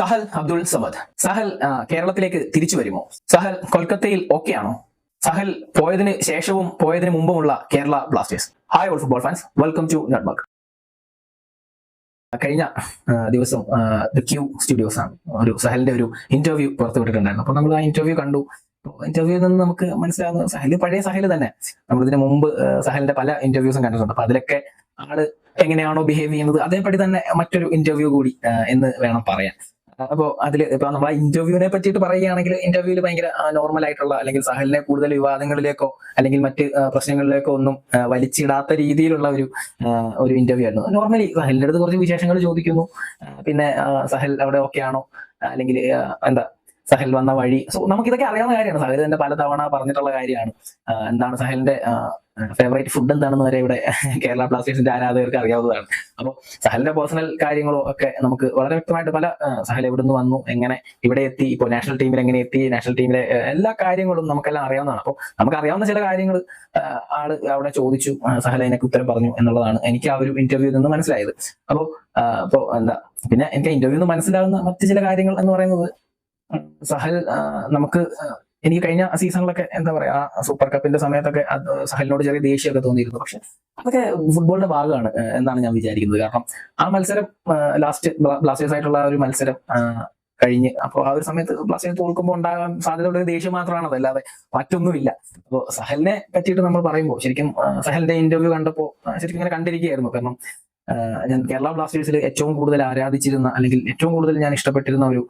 സഹൽ അബ്ദുൾ സമദ്. സഹൽ കേരളത്തിലേക്ക് തിരിച്ചു വരുമോ? സഹൽ കൊൽക്കത്തയിൽ ഓക്കെ ആണോ? സഹൽ പോയതിന് ശേഷവും പോയതിന് മുമ്പുമുള്ള Kerala Blasters. Hi all football fans welcome to network കഴിഞ്ഞ ദിവസം ദ ക്യൂ സ്റ്റുഡിയോസ് ആണ്. ഒരു സഹലിന്റെ ഒരു ഇന്റർവ്യൂ പുറത്തുവിട്ടിട്ടുണ്ടായിരുന്നു. അപ്പൊ നമ്മൾ ആ ഇന്റർവ്യൂ കണ്ടു. ഇന്റർവ്യൂവിൽ നിന്ന് നമുക്ക് മനസ്സിലാകുന്ന സഹൽ പഴയ സഹൽ തന്നെ. നമ്മൾ ഇതിനു മുമ്പ് സഹലിന്റെ പല ഇന്റർവ്യൂസും കണ്ടിട്ടുണ്ട്. അപ്പൊ അതിലൊക്കെ ആൾ എങ്ങനെയാണോ ബിഹേവ് ചെയ്യുന്നത് അതേപടി തന്നെ മറ്റൊരു ഇന്റർവ്യൂ കൂടി എന്ന് വേണം പറയാൻ. അപ്പോ അതിൽ ഇപ്പൊ നമ്മൾ ഇന്റർവ്യൂവിനെ പറ്റിയിട്ട് പറയുകയാണെങ്കിൽ ഇന്റർവ്യൂവിൽ ഭയങ്കര നോർമൽ ആയിട്ടുള്ള അല്ലെങ്കിൽ സഹലിനെ കൂടുതൽ വിവാദങ്ങളിലേക്കോ അല്ലെങ്കിൽ മറ്റ് പ്രശ്നങ്ങളിലേക്കോ ഒന്നും വലിച്ചിടാത്ത രീതിയിലുള്ള ഒരു ഒരു ഇന്റർവ്യൂ ആയിരുന്നു. നോർമലി സഹലിന്റെ അടുത്ത് കുറച്ച് വിശേഷങ്ങൾ ചോദിക്കുന്നു. പിന്നെ സഹൽ അവിടെ ഓക്കെ ആണോ? അല്ലെങ്കിൽ എന്താ സഹൽ വന്ന വഴി. സോ നമുക്ക് ഇതൊക്കെ അറിയാവുന്ന കാര്യമാണ്. സഹൽ തന്നെ പലതവണ പറഞ്ഞിട്ടുള്ള കാര്യമാണ്. എന്താണ് സഹലിന്റെ ഫേവറേറ്റ് ഫുഡ് എന്താണെന്ന് വരെ ഇവിടെ കേരള ബ്ലാസ്റ്റേഴ്സിന്റെ ആരാധകർക്ക് അറിയാവുന്നതാണ്. അപ്പോൾ സഹലിന്റെ പേഴ്സണൽ കാര്യങ്ങളോ ഒക്കെ നമുക്ക് വളരെ വ്യക്തമായിട്ട് പല സഹൽ എവിടെ നിന്ന് വന്നു എങ്ങനെ ഇവിടെ എത്തി ഇപ്പോൾ നാഷണൽ ടീമിൽ എങ്ങനെ എത്തി നാഷണൽ ടീമിലെ എല്ലാ കാര്യങ്ങളും നമുക്കെല്ലാം അറിയാവുന്നതാണ്. അപ്പോൾ നമുക്ക് അറിയാവുന്ന ചില കാര്യങ്ങൾ ആൾ അവിടെ ചോദിച്ചു സഹൽ അതിനൊക്കെ ഉത്തരം പറഞ്ഞു എന്നുള്ളതാണ് എനിക്ക് ആ ഒരു ഇന്റർവ്യൂ നിന്ന് മനസ്സിലായത്. അപ്പോൾ അപ്പോൾ എന്താ പിന്നെ എനിക്ക് ഇന്റർവ്യൂ നിന്ന് മനസ്സിലാകുന്ന മറ്റു ചില കാര്യങ്ങൾ എന്ന് പറയുന്നത് സഹൽ നമുക്ക് എനിക്ക് കഴിഞ്ഞ സീസണിലൊക്കെ എന്താ പറയാ സൂപ്പർ കപ്പിന്റെ സമയത്തൊക്കെ സഹലിനോട് ചെറിയ ദേഷ്യമൊക്കെ തോന്നിയിരുന്നു. പക്ഷെ അതൊക്കെ ഫുട്ബോളിന്റെ ഭാഗമാണ് എന്നാണ് ഞാൻ വിചാരിക്കുന്നത്. കാരണം ആ മത്സരം ലാസ്റ്റ് ബ്ലാസ്റ്റേഴ്സ് ആയിട്ടുള്ള ഒരു മത്സരം കഴിഞ്ഞ് അപ്പോൾ ആ ഒരു സമയത്ത് ബ്ലാസ്റ്റേഴ്സ് തോൽക്കുമ്പോൾ ഉണ്ടാകാൻ സാധ്യതയുള്ള ദേഷ്യം മാത്രമാണത്. അതല്ലാതെ മറ്റൊന്നുമില്ല. അപ്പോൾ സഹലിനെ പറ്റിയിട്ട് നമ്മൾ പറയുമ്പോൾ ശരിക്കും സഹലിന്റെ ഇന്റർവ്യൂ കണ്ടപ്പോൾ ശരിക്കും ഇങ്ങനെ കണ്ടിരിക്കുകയായിരുന്നു. കാരണം ഞാൻ കേരള ബ്ലാസ്റ്റേഴ്സിൽ ഏറ്റവും കൂടുതൽ ആരാധിച്ചിരുന്ന അല്ലെങ്കിൽ ഏറ്റവും കൂടുതൽ ഞാൻ ഇഷ്ടപ്പെട്ടിരുന്ന ഒരു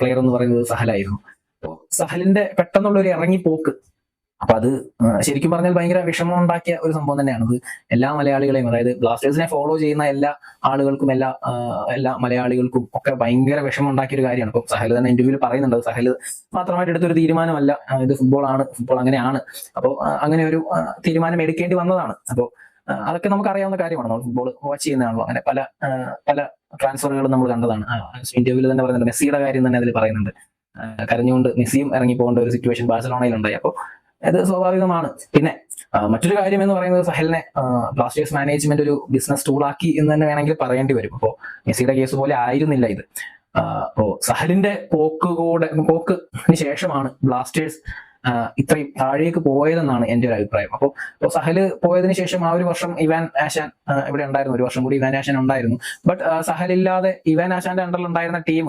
പ്ലെയർ എന്ന് പറയുന്നത് സഹലായിരുന്നു. അപ്പോൾ സഹലിന്റെ പെട്ടെന്നുള്ള ഒരു ഇറങ്ങിപ്പോക്ക് അപ്പൊ അത് ശരിക്കും പറഞ്ഞാൽ ഭയങ്കര വിഷമം ഉണ്ടാക്കിയ ഒരു സംഭവം തന്നെയാണ്. അത് എല്ലാ മലയാളികളെയും അതായത് ബ്ലാസ്റ്റേഴ്സിനെ ഫോളോ ചെയ്യുന്ന എല്ലാ ആളുകൾക്കും എല്ലാ എല്ലാ മലയാളികൾക്കും ഒക്കെ ഭയങ്കര വിഷമം ഉണ്ടാക്കിയ ഒരു കാര്യമാണ്. ഇപ്പൊ സഹൽ തന്നെ ഇന്റർവ്യൂവിൽ പറയുന്നുണ്ട്. സഹൽ മാത്രമായിട്ട് എടുത്തൊരു തീരുമാനമല്ല. ഇത് ഫുട്ബോൾ ആണ് ഫുട്ബോൾ അങ്ങനെയാണ്. അപ്പോൾ അങ്ങനെ ഒരു തീരുമാനം എടുക്കേണ്ടി വന്നതാണ്. അപ്പോൾ അതൊക്കെ നമുക്ക് അറിയാവുന്ന കാര്യമാണ്. നമ്മൾ ഫുട്ബോൾ വാച്ച് ചെയ്യുന്നതാണല്ലോ. അങ്ങനെ പല പല ട്രാൻസ്ഫറുകളും നമ്മൾ കണ്ടതാണ്. ഇന്റർവ്യൂവിൽ തന്നെ പറയുന്നുണ്ട്. മെസ്സിയുടെ കാര്യം തന്നെ അതിൽ പറയുന്നുണ്ട്. കരഞ്ഞുകൊണ്ട് മെസ്സിയും ഇറങ്ങി പോകേണ്ട ഒരു സിറ്റുവേഷൻ ബാഴ്സലോണയിൽ ഉണ്ടായി അപ്പോൾ അത് സ്വാഭാവികമാണ്. പിന്നെ മറ്റൊരു കാര്യം എന്ന് പറയുന്നത് സഹലിനെ ബ്ലാസ്റ്റേഴ്സ് മാനേജ്മെന്റ് ഒരു ബിസിനസ് ടൂളാക്കി എന്ന് തന്നെ വേണമെങ്കിൽ പറയേണ്ടി വരും. അപ്പോൾ മെസ്സിയുടെ കേസ് പോലെ ആയിരുന്നില്ല ഇത്. അപ്പോ സഹലിന്റെ പോക്ക് കൂടെ പോക്കിന് ശേഷമാണ് ബ്ലാസ്റ്റേഴ്സ് ഇത്രയും താഴേക്ക് പോയതെന്നാണ് എന്റെ ഒരു അഭിപ്രായം. അപ്പോൾ സഹൽ പോയതിനു ശേഷം ആ ഒരു വർഷം ഇവാൻ ആശാൻ ഇവിടെ ഉണ്ടായിരുന്നു. ഒരു വർഷം കൂടി ഇവാൻ ആശാൻ ഉണ്ടായിരുന്നു. ബട്ട് സഹലില്ലാതെ ഇവാൻ ആശാന്റെ അണ്ടറിൽ ഉണ്ടായിരുന്ന ടീം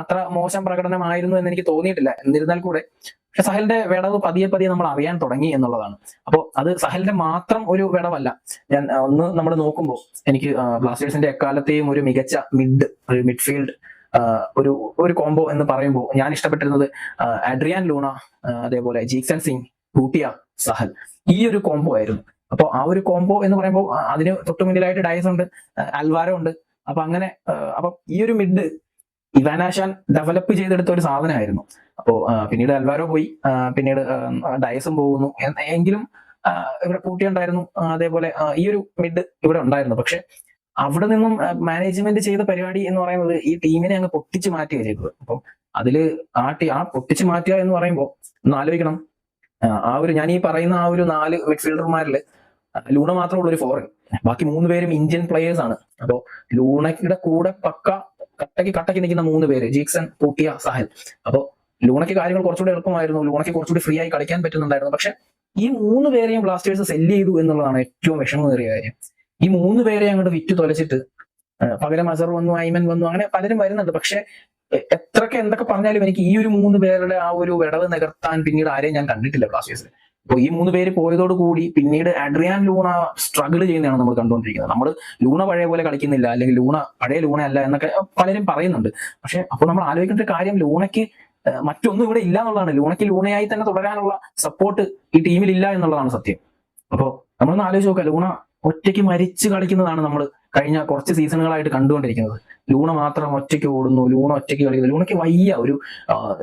അത്ര മോശം പ്രകടനമായിരുന്നു എന്ന് എനിക്ക് തോന്നിയിട്ടില്ല. എന്നിരുന്നാൽ കൂടെ പക്ഷെ സഹലിന്റെ വിടവ് പതിയെ പതിയെ നമ്മൾ അറിയാൻ തുടങ്ങി എന്നുള്ളതാണ്. അപ്പോൾ അത് സഹലിന്റെ മാത്രം ഒരു വിടവല്ല. ഞാൻ ഒന്ന് നമ്മൾ നോക്കുമ്പോൾ എനിക്ക് ബ്ലാസ്റ്റേഴ്സിന്റെ എക്കാലത്തെയും ഒരു മികച്ച മിഡ് ഒരു മിഡ്ഫീൽഡ് ഒരു ഒരു കോംബോ എന്ന് പറയുമ്പോൾ ഞാൻ ഇഷ്ടപ്പെട്ടിരുന്നത് അഡ്രിയാൻ ലൂണ അതേപോലെ ജീക്സൻ സിംഗ് ഭൂട്ടിയ സഹൽ ഈ ഒരു കോംബോ ആയിരുന്നു. അപ്പോൾ ആ ഒരു കോംബോ എന്ന് പറയുമ്പോൾ അതിന് തൊട്ടു മുന്നിലായിട്ട് ഡയസ് ഉണ്ട് അൽവാരോ ഉണ്ട്. അപ്പൊ അങ്ങനെ അപ്പൊ ഈ ഒരു മിഡ് ഇവാനാശാൻ ഡെവലപ്പ് ചെയ്തെടുത്ത ഒരു സാധനമായിരുന്നു. അപ്പോ പിന്നീട് അൽവാരോ പോയി പിന്നീട് ഡയസും പോകുന്നു. എങ്കിലും ഇവിടെ കൂട്ടിയുണ്ടായിരുന്നു ഉണ്ടായിരുന്നു. അതേപോലെ ഈ ഒരു മിഡ് ഇവിടെ ഉണ്ടായിരുന്നു. പക്ഷെ അവിടെ നിന്നും മാനേജ്മെന്റ് ചെയ്ത പരിപാടി എന്ന് പറയുന്നത് ഈ ടീമിനെ അങ്ങ് പൊട്ടിച്ചു മാറ്റി ചെയ്തത് അപ്പം അതിൽ ആ ടീ ആ പൊട്ടിച്ചു മാറ്റുക എന്ന് പറയുമ്പോൾ ഒന്ന് ആലോചിക്കണം. ആ, ഒരു ഞാൻ ഈ പറയുന്ന ആ ഒരു നാല് മിഡ്ഫീൽഡർമാരിൽ ലൂണ മാത്രമേ ഉള്ളൂ ഒരു ഫോറിൻ ബാക്കി മൂന്ന് പേരും ഇന്ത്യൻ പ്ലേയേഴ്സ് ആണ്. അപ്പോ ലൂണയുടെ കൂടെ പക്ക കട്ടയ്ക്ക് കട്ടയ്ക്ക് നിൽക്കുന്ന മൂന്ന് പേര് ജീക്സൺ പൂട്ടിയ സഹൽ. അപ്പോ ലൂണയ്ക്ക് കാര്യങ്ങൾ കുറച്ചുകൂടി എളുപ്പമായിരുന്നു. ലൂണയ്ക്ക് കുറച്ചുകൂടി ഫ്രീ ആയി കളിക്കാൻ പറ്റുന്നുണ്ടായിരുന്നു. പക്ഷെ ഈ മൂന്ന് പേരെയും ബ്ലാസ്റ്റേഴ്സ് സെല്ല് ചെയ്തു എന്നുള്ളതാണ് ഏറ്റവും വിഷമമേറിയ കാര്യം. ഈ മൂന്ന് പേരെ അങ്ങോട്ട് വിറ്റ് തൊലച്ചിട്ട് പകരം അസർ വന്നു ഐമൻ വന്നു അങ്ങനെ പലരും വരുന്നുണ്ട്. പക്ഷെ എത്രക്കെ എന്തൊക്കെ പറഞ്ഞാലും എനിക്ക് ഈ ഒരു മൂന്ന് പേരുടെ ആ ഒരു വിടവ് നികർത്താൻ പിന്നീട് ആരെയും ഞാൻ കണ്ടിട്ടില്ല ബ്ലാസ്റ്റേഴ്സിൽ അപ്പോൾ ഈ മൂന്ന് പേര് പോയതോട് കൂടി പിന്നീട് അഡ്രിയാൻ ലൂണ സ്ട്രഗിൾ ചെയ്യുന്നതാണ് നമ്മൾ കണ്ടുകൊണ്ടിരിക്കുന്നത്. നമ്മൾ ലൂണ പഴയ പോലെ കളിക്കുന്നില്ല അല്ലെങ്കിൽ ലൂണ പഴയ ലൂണ അല്ല എന്നൊക്കെ പലരും പറയുന്നുണ്ട്. പക്ഷെ അപ്പോൾ നമ്മൾ ആലോചിക്കേണ്ട ഒരു കാര്യം ലൂണയ്ക്ക് മറ്റൊന്നും ഇവിടെ ഇല്ല എന്നുള്ളതാണ്. ലൂണയ്ക്ക് ലൂണയായി തന്നെ തുടരാനുള്ള സപ്പോർട്ട് ഈ ടീമിൽ ഇല്ല എന്നുള്ളതാണ് സത്യം. അപ്പോൾ നമ്മളൊന്ന് ആലോചിച്ച് നോക്കുക ലൂണ ഒറ്റയ്ക്ക് മരിച്ച് കളിക്കുന്നതാണ് നമ്മൾ കഴിഞ്ഞ കുറച്ച് സീസണുകളായിട്ട് കണ്ടുകൊണ്ടിരിക്കുന്നത്. ലൂണ മാത്രം ഒറ്റയ്ക്ക് ഓടുന്നു ലൂണ ഒറ്റയ്ക്ക് കളിക്കുന്നു. ലൂണയ്ക്ക് വയ്യ ഒരു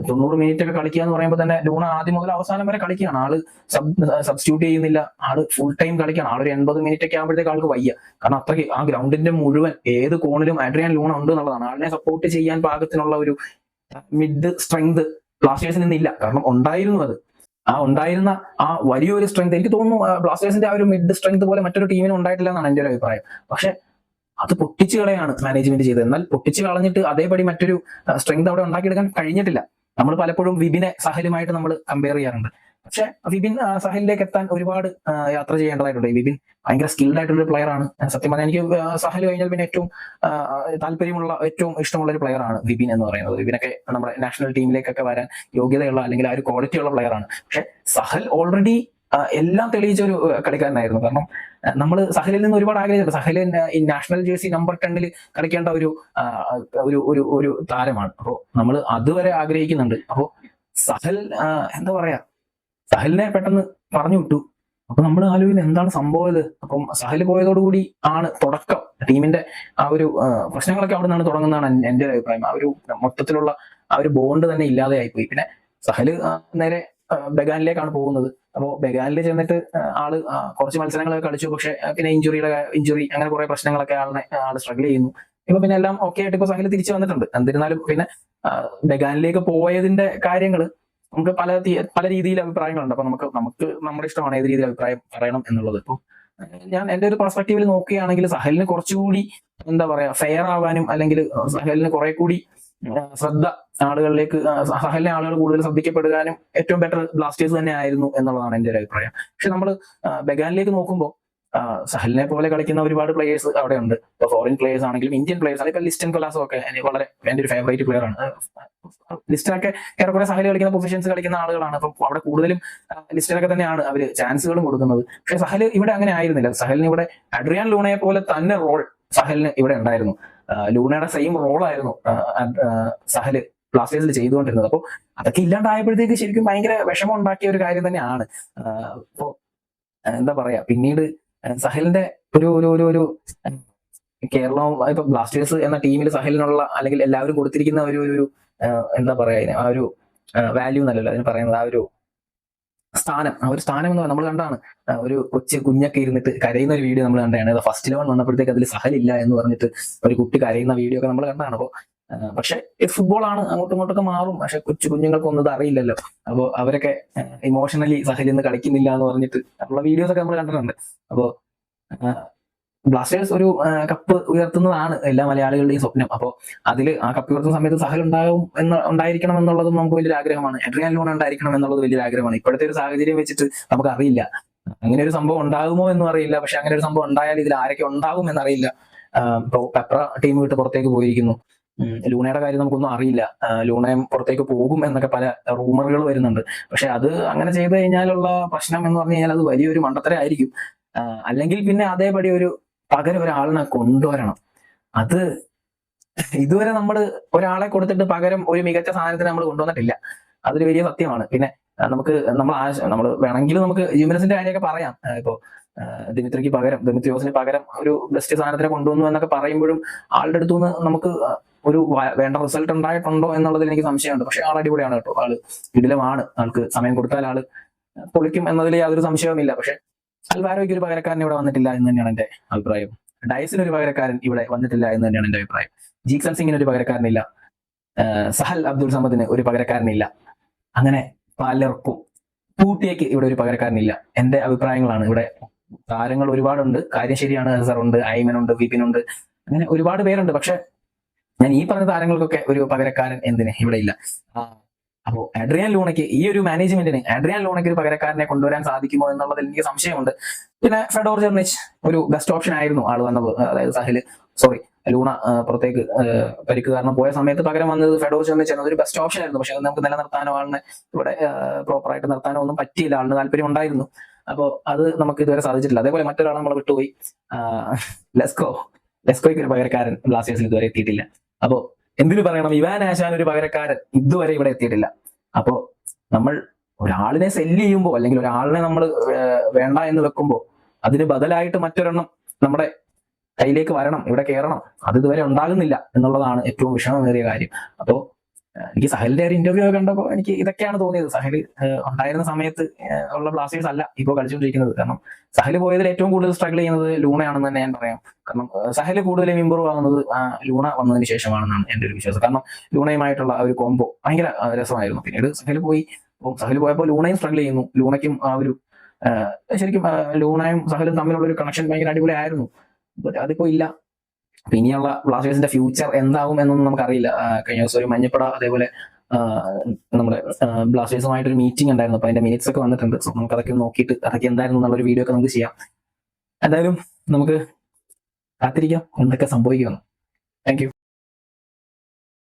തൊണ്ണൂറ് മിനിറ്റ് ഒക്കെ കളിക്കുക എന്ന് പറയുമ്പോൾ തന്നെ ലൂണ ആദ്യം മുതൽ അവസാനം വരെ കളിക്കുകയാണ്. ആൾ സബ് സബ്സ്റ്റിറ്റ്യൂട്ട് ചെയ്യുന്നില്ല. ആൾ ഫുൾ ടൈം കളിക്കുകയാണ് ആളൊരു എൺപത് മിനിറ്റ് ഒക്കെ ആകുമ്പോഴത്തേക്ക് ആൾക്ക് വയ്യ. കാരണം അത്രയ്ക്ക് ആ ഗ്രൗണ്ടിന്റെ മുഴുവൻ ഏത് കോണിലും അഡ്രിയാൻ ലൂണ ഉണ്ട് എന്നുള്ളതാണ്. ആളിനെ സപ്പോർട്ട് ചെയ്യാൻ പാകത്തിനുള്ള ഒരു മിഡ് സ്ട്രെങ്ത് ബ്ലാസ്റ്റേഴ്സിൽ നിന്നില്ല. കാരണം ഉണ്ടായിരുന്നു അത്. ആ ഉണ്ടായിരുന്ന ആ വലിയൊരു സ്ട്രെങ്ത് എനിക്ക് തോന്നുന്നു ബ്ലാസ്റ്റേഴ്സിന്റെ ആ ഒരു മിഡ് സ്ട്രെങ്ത് പോലെ മറ്റൊരു ടീമിനും ഉണ്ടായിട്ടില്ല എന്നാണ് എന്റെ ഒരു അഭിപ്രായം. പക്ഷെ അത് പൊട്ടിച്ചു കളയാണ് മാനേജ്മെന്റ് ചെയ്തത്. എന്നാൽ പൊട്ടിച്ചു കളഞ്ഞിട്ട് അതേപടി മറ്റൊരു സ്ട്രെങ്ത് അവിടെ ഉണ്ടാക്കിയെടുക്കാൻ കഴിഞ്ഞിട്ടില്ല. നമ്മൾ പലപ്പോഴും വിബിനെ സഹലുമായിട്ട് നമ്മൾ കമ്പയർ ചെയ്യാറുണ്ട്. പക്ഷെ വിപിൻ സഹലിലേക്ക് എത്താൻ ഒരുപാട് യാത്ര ചെയ്യേണ്ടതായിട്ടുണ്ട്. വിപിൻ ഭയങ്കര സ്കിൽഡ് ആയിട്ടുള്ള ഒരു പ്ലെയർ ആണ് സത്യം പറഞ്ഞാൽ എനിക്ക് സഹൽ കഴിഞ്ഞാൽ പിന്നെ ഏറ്റവും താല്പര്യമുള്ള ഏറ്റവും ഇഷ്ടമുള്ള ഒരു പ്ലെയർ ആണ് വിപിൻ എന്ന് പറയുന്നത്. വിപിനൊക്കെ നമ്മുടെ നാഷണൽ ടീമിലേക്കൊക്കെ വരാൻ യോഗ്യതയുള്ള അല്ലെങ്കിൽ ആ ഒരു ക്വാളിറ്റി ഉള്ള പ്ലെയർ ആണ്. പക്ഷെ സഹൽ ഓൾറെഡി എല്ലാം തെളിയിച്ച ഒരു കളിക്കാരനായിരുന്നു. കാരണം നമ്മൾ സഹലിൽ നിന്ന് ഒരുപാട് ആഗ്രഹിച്ചിട്ടുണ്ട്. സഹലിൻ ഈ നാഷണൽ ജേഴ്സി നമ്പർ ടെന്നിൽ കളിക്കേണ്ട ഒരു ഒരു ഒരു ഒരു താരമാണ്. അപ്പോൾ നമ്മൾ അതുവരെ ആഗ്രഹിക്കുന്നുണ്ട്. അപ്പോൾ സഹൽ എന്താ പറയാ സഹലിനെ പെട്ടെന്ന് പറഞ്ഞു വിട്ടു. അപ്പൊ നമ്മൾ ആലോചിക്കുന്നത് എന്താണ് സംഭവം? അപ്പം സഹൽ പോയതോടുകൂടി ആണ് തുടക്കം. ടീമിന്റെ ആ ഒരു പ്രശ്നങ്ങളൊക്കെ അവിടെ നിന്നാണ് തുടങ്ങുന്നതാണ് എന്റെ ഒരു അഭിപ്രായം. ആ ഒരു മൊത്തത്തിലുള്ള ആ ഒരു ബോണ്ട് തന്നെ ഇല്ലാതെയായി പോയി പിന്നെ സഹൽ നേരെ ബഗാനിലേക്കാണ് പോകുന്നത്. അപ്പോൾ ബഗാനിൽ ചെന്നിട്ട് ആൾ കുറച്ച് മത്സരങ്ങളൊക്കെ കളിച്ചു. പക്ഷെ പിന്നെ ഇഞ്ചുറിയുടെ ഇഞ്ചുറി അങ്ങനെ കുറെ പ്രശ്നങ്ങളൊക്കെ ആളിനെ ആൾ സ്ട്രഗിൾ ചെയ്യുന്നു. ഇപ്പൊ പിന്നെ എല്ലാം ഓക്കെ ആയിട്ട് ഇപ്പൊ സഹൽ തിരിച്ചു വന്നിട്ടുണ്ട്. എന്നിരുന്നാലും പിന്നെ ബഗാനിലേക്ക് പോയതിന്റെ കാര്യങ്ങൾ നമുക്ക് പല പല രീതിയിൽ അഭിപ്രായങ്ങളുണ്ട്. അപ്പൊ നമുക്ക് നമുക്ക് നമ്മുടെ ഇഷ്ടമാണ് ഏത് രീതിയിൽ അഭിപ്രായം പറയണം എന്നുള്ളത്. ഇപ്പൊ ഞാൻ എന്റെ ഒരു പെർസ്പെക്റ്റീവിൽ നോക്കുകയാണെങ്കിൽ സഹലിന് കുറച്ചുകൂടി എന്താ പറയാ ഫെയർ ആവാനും അല്ലെങ്കിൽ സഹലിന് കുറെ കൂടി ശ്രദ്ധ ആളുകളിലേക്ക് സഹലിനെ ആളുകൾ കൂടുതൽ ശ്രദ്ധിക്കപ്പെടുവാനും ഏറ്റവും ബെറ്റർ ബ്ലാസ്റ്റേഴ്സ് തന്നെ ആയിരുന്നു എന്നുള്ളതാണ് എന്റെ ഒരു അഭിപ്രായം. പക്ഷെ നമ്മൾ ബഗാനിലേക്ക് നോക്കുമ്പോൾ സഹലിനെ പോലെ കളിക്കുന്ന ഒരുപാട് പ്ലേയേഴ്സ് അവിടെ ഉണ്ട് ഇപ്പൊ ഫോറിൻ പ്ലേയേഴ്സ് ആണെങ്കിലും ഇന്ത്യൻ പ്ലേയേഴ്സ് ഇപ്പൊ ലിസ്റ്റൻ കൊലാസോ ഒക്കെ വളരെ എന്റെ ഒരു ഫേവറേറ്റ് പ്ലെയർ ആണ്. ലിസ്റ്റനൊക്കെ ഏറെക്കുറെ സഹൽ കളിക്കുന്ന പൊസിഷൻസ് കളിക്കുന്ന ആളുകളാണ്. അപ്പം അവിടെ കൂടുതലും ലിസ്റ്റിനൊക്കെ തന്നെയാണ് അവർ ചാൻസുകളും കൊടുക്കുന്നത്. പക്ഷെ സഹൽ ഇവിടെ അങ്ങനെ ആയിരുന്നില്ല. സഹലിന് ഇവിടെ അഡ്രിയാൻ ലൂണയെ പോലെ തന്നെ റോൾ സഹലിന് ഇവിടെ ഉണ്ടായിരുന്നു. ലൂണയുടെ സെയിം റോളായിരുന്നു സഹൽ ബ്ലാസ്റ്റേഴ്സിൽ ചെയ്തുകൊണ്ടിരുന്നത്. അപ്പോൾ അതൊക്കെ ഇല്ലാണ്ടായപ്പോഴത്തേക്ക് ശരിക്കും ഭയങ്കര വിഷമം ഉണ്ടാക്കിയ ഒരു കാര്യം തന്നെയാണ്. അപ്പോൾ അപ്പോ എന്താ പറയാ? പിന്നീട് സഹലിന്റെ ഒരു ഒരു ഒരു ഒരു കേരളവും ഇപ്പൊ ബ്ലാസ്റ്റേഴ്സ് എന്ന ടീമിൽ സഹലിനുള്ള അല്ലെങ്കിൽ എല്ലാവരും കൊടുത്തിരിക്കുന്ന ഒരു ഒരു- എന്താ പറയാ ആ ഒരു വാല്യൂ എന്നല്ലല്ലോ അതിന് പറയുന്നത്. ആ ഒരു സ്ഥാനം ആ ഒരു സ്ഥാനം എന്ന് നമ്മൾ കണ്ടാണ്. ഒരു കൊച്ചു കുഞ്ഞൊക്കെ ഇരുന്നിട്ട് കരയുന്ന ഒരു വീഡിയോ നമ്മൾ കണ്ടാണ് ഫസ്റ്റ് ലോൺ വന്നപ്പോഴത്തേക്ക് അതിൽ സഹലില്ല എന്ന് പറഞ്ഞിട്ട് ഒരു കുട്ടി കരയുന്ന വീഡിയോ ഒക്കെ നമ്മൾ കണ്ടാണ്. അപ്പോൾ പക്ഷെ ഫുട്ബോൾ ആണ് അങ്ങോട്ടും ഇങ്ങോട്ടൊക്കെ മാറും. പക്ഷെ കൊച്ചു കുഞ്ഞുങ്ങൾക്കൊന്നും ഇത് അറിയില്ലല്ലോ. അപ്പോൾ അവരൊക്കെ ഇമോഷണലി നിന്ന് കളിക്കുന്നില്ല എന്ന് പറഞ്ഞിട്ട് ഉള്ള വീഡിയോസ് ഒക്കെ നമ്മൾ കണ്ടിട്ടുണ്ട്. അപ്പോൾ ബ്ലാസ്റ്റേഴ്സ് ഒരു കപ്പ് ഉയർത്തുന്നതാണ് എല്ലാ മലയാളികളുടെയും സ്വപ്നം. അപ്പോൾ അതിൽ ആ കപ്പ് ഉയർത്തുന്ന സമയത്ത് സഹൽ ഉണ്ടാകും എന്ന് ഉണ്ടായിരിക്കണം എന്നുള്ളതും നമുക്ക് വലിയൊരു ആഗ്രഹമാണ്. എഡ്രിയാൻ ലോൺ ഉണ്ടായിരിക്കണം എന്നുള്ളത് വലിയൊരു ആഗ്രഹമാണ്. ഇപ്പോഴത്തെ ഒരു സാഹചര്യം വെച്ചിട്ട് നമുക്ക് അറിയില്ല. അങ്ങനെ ഒരു സംഭവം ഉണ്ടാകുമോ എന്നും അറിയില്ല. പക്ഷെ അങ്ങനെ ഒരു സംഭവം ഉണ്ടായാൽ ഇതിൽ ആരൊക്കെ ഉണ്ടാകും എന്നറിയില്ല. ഇപ്പോ പെപ്ര ടീം വിട്ട് പുറത്തേക്ക് പോയിരിക്കുന്നു. ലൂണയുടെ കാര്യം നമുക്കൊന്നും അറിയില്ല. ലൂണയും പുറത്തേക്ക് പോകും എന്നൊക്കെ പല റൂമറുകൾ വരുന്നുണ്ട്. പക്ഷെ അത് അങ്ങനെ ചെയ്തു കഴിഞ്ഞാലുള്ള പ്രശ്നം എന്ന് പറഞ്ഞു കഴിഞ്ഞാൽ അത് വലിയൊരു മണ്ടത്തര ആയിരിക്കും. അല്ലെങ്കിൽ പിന്നെ അതേപടി ഒരു പകരം ഒരാളിനെ കൊണ്ടുവരണം. അത് ഇതുവരെ നമ്മൾ ഒരാളെ കൊടുത്തിട്ട് പകരം ഒരു മികച്ച സാധനത്തിന് നമ്മൾ കൊണ്ടുവന്നിട്ടില്ല. അതൊരു വലിയ സത്യമാണ്. പിന്നെ നമുക്ക് നമ്മൾ നമ്മൾ വേണമെങ്കിൽ നമുക്ക് ജിമിനസിന്റെ കാര്യമൊക്കെ പറയാം. ഇപ്പോ ദിമിത്രിക്ക് പകരം ദിമിത്രിയോസിന് പകരം ഒരു ബെസ്റ്റ് സാധനത്തിനെ കൊണ്ടുവന്നു എന്നൊക്കെ പറയുമ്പോഴും ആളുടെ അടുത്തുനിന്ന് നമുക്ക് ഒരു വേണ്ട റിസൾട്ട് ഉണ്ടായിട്ടുണ്ടോ എന്നുള്ളതിൽ എനിക്ക് സംശയമുണ്ട്. പക്ഷെ ആൾ അടിപൊളിയാണ് കേട്ടോ. ആൾ ഇടിലമാണ് ആൾക്ക് സമയം കൊടുത്താൽ ആൾ പൊളിക്കും എന്നതിൽ യാതൊരു സംശയവുമില്ല. പക്ഷെ അൽവാരോയ്ക്ക് ഒരു പകരക്കാരൻ ഇവിടെ വന്നിട്ടില്ല എന്ന് തന്നെയാണ് എന്റെ അഭിപ്രായം. ഡയസിന് ഒരു പകരക്കാരൻ ഇവിടെ വന്നിട്ടില്ല എന്ന് തന്നെയാണ് എന്റെ അഭിപ്രായം. ജീക്സൺ സിംഗിന് ഒരു പകരക്കാരനില്ല സഹൽ അബ്ദുൾ സമദിന് ഒരു പകരക്കാരനില്ല അങ്ങനെ പലർക്കും പൂട്ടിയേക്ക് ഇവിടെ ഒരു പകരക്കാരനില്ല എന്റെ അഭിപ്രായങ്ങളാണ് ഇവിടെ. താരങ്ങൾ ഒരുപാടുണ്ട്. കാര്യം ശരിയാണ്. ഉണ്ട് ഐമനുണ്ട് വിപിനുണ്ട് അങ്ങനെ ഒരുപാട് പേരുണ്ട്. പക്ഷെ ഞാൻ ഈ പറഞ്ഞ താരങ്ങൾക്കൊക്കെ ഒരു പകരക്കാരൻ എന്തിന്? ഇവിടെ ഇല്ല. അപ്പോൾ അപ്പോ അഡ്രിയാൻ ലൂണയ്ക്ക് ഈ ഒരു മാനേജ്മെന്റിന് അഡ്രിയാൻ ലൂണയ്ക്ക് ഒരു പകരക്കാരനെ കൊണ്ടുവരാൻ സാധിക്കുമോ എന്നുള്ളതിൽ എനിക്ക് സംശയമുണ്ട്. പിന്നെ ഫെഡോർ ജെർണിച്ച് ഒരു ബെസ്റ്റ് ഓപ്ഷൻ ആയിരുന്നു ആൾ വന്നത്. അതായത് സഹിൽ സോറി ലൂണ പുറത്തേക്ക് പരിക്ക് കാരണം പോയ സമയത്ത് പകരം വന്നത് ഫെഡോർ ജെർണിച്ച് എന്നത് ഒരു ബെസ്റ്റ് ഓപ്ഷൻ ആയിരുന്നു. പക്ഷെ അത് നമുക്ക് നിലനിർത്താനോ ആളിനെ ഇവിടെ പ്രോപ്പറായിട്ട് നിർത്താനോ ഒന്നും പറ്റിയില്ല. ആളിന് താല്പര്യം ഉണ്ടായിരുന്നു. അപ്പോൾ അത് നമുക്ക് ഇതുവരെ സാധിച്ചിട്ടില്ല. അതേപോലെ മറ്റൊരാൾ നമ്മൾ വിട്ടുപോയി. ലെസ്കോ. ലെസ്കോയ്ക്ക് ഒരു പകരക്കാരൻ ബ്ലാസ്റ്റേഴ്സിൽ ഇതുവരെ എത്തിയിട്ടില്ല. അപ്പോ എന്തിനു പറയണം? ഇവാൻ ആശാൻ ഒരു പകരക്കാരൻ ഇതുവരെ ഇവിടെ എത്തിയിട്ടില്ല. അപ്പോ നമ്മൾ ഒരാളിനെ സെല്ല് ചെയ്യുമ്പോൾ അല്ലെങ്കിൽ ഒരാളിനെ നമ്മൾ വേണ്ട എന്ന് വെക്കുമ്പോൾ അതിന് ബദലായിട്ട് മറ്റൊരെണ്ണം നമ്മുടെ കയ്യിലേക്ക് വരണം ഇവിടെ കയറണം അത് ഇതുവരെ ഉണ്ടാകുന്നില്ല എന്നുള്ളതാണ് ഏറ്റവും വിഷമമേറിയ കാര്യം. അപ്പോ ഏഹ് എനിക്ക് സഹലിന്റെ ഒരു ഇന്റർവ്യൂ ഒക്കെ കണ്ടപ്പോൾ എനിക്ക് ഇതൊക്കെയാണ് തോന്നിയത്. സഹൽ ഉണ്ടായിരുന്ന സമയത്ത് ഉള്ള ബ്ലാസ്റ്റേഴ്സ് അല്ല ഇപ്പോൾ കളിച്ചുകൊണ്ടിരിക്കുന്നത് കാരണം സഹൽ പോയതിൽ ഏറ്റവും കൂടുതൽ സ്ട്രഗിൾ ചെയ്യുന്നത് ലൂണയാണെന്ന് തന്നെ ഞാൻ പറയാം. കാരണം സഹൽ കൂടുതലും ഇമ്പ്രൂവ് ആകുന്നത് ലൂണ വന്നതിന് ശേഷമാണെന്നാണ് എന്റെ ഒരു വിശ്വാസം. കാരണം ലൂണയുമായിട്ടുള്ള ഒരു കോംബോ ഭയങ്കര രസമായിരുന്നു. പിന്നീട് സഹൽ പോയി. സഹൽ പോയപ്പോൾ ലൂണയും സ്ട്രഗിൾ ചെയ്യുന്നു. ലൂണയ്ക്കും ആ ഒരു ശരിക്കും ലൂണയും സഹലും തമ്മിലുള്ള ഒരു കണക്ഷൻ ഭയങ്കര അടിപൊളിയായിരുന്നു. ആയിരുന്നു അതിപ്പോ ഇല്ല. ഇനിയുള്ള ബ്ലാസ്റ്റേഴ്സിന്റെ ഫ്യൂച്ചർ എന്താവും എന്നൊന്നും നമുക്കറിയില്ല. കഴിഞ്ഞ ദിവസം ഒരു മഞ്ഞപ്പട അതേപോലെ നമ്മുടെ ബ്ലാസ്റ്റേഴ്സുമായിട്ട് ഒരു മീറ്റിംഗ് ഉണ്ടായിരുന്നു. അപ്പൊ അതിന്റെ മിനിറ്റ്സ് ഒക്കെ വന്നിട്ടുണ്ട്. സോ നമുക്ക് അതൊക്കെ നോക്കിയിട്ട് അതൊക്കെ എന്തായിരുന്നു എന്നുള്ള ഒരു വീഡിയോ ഒക്കെ നമുക്ക് ചെയ്യാം. എന്തായാലും നമുക്ക് കാത്തിരിക്കാം. എന്തൊക്കെ സംഭവിക്കുമെന്ന്. താങ്ക്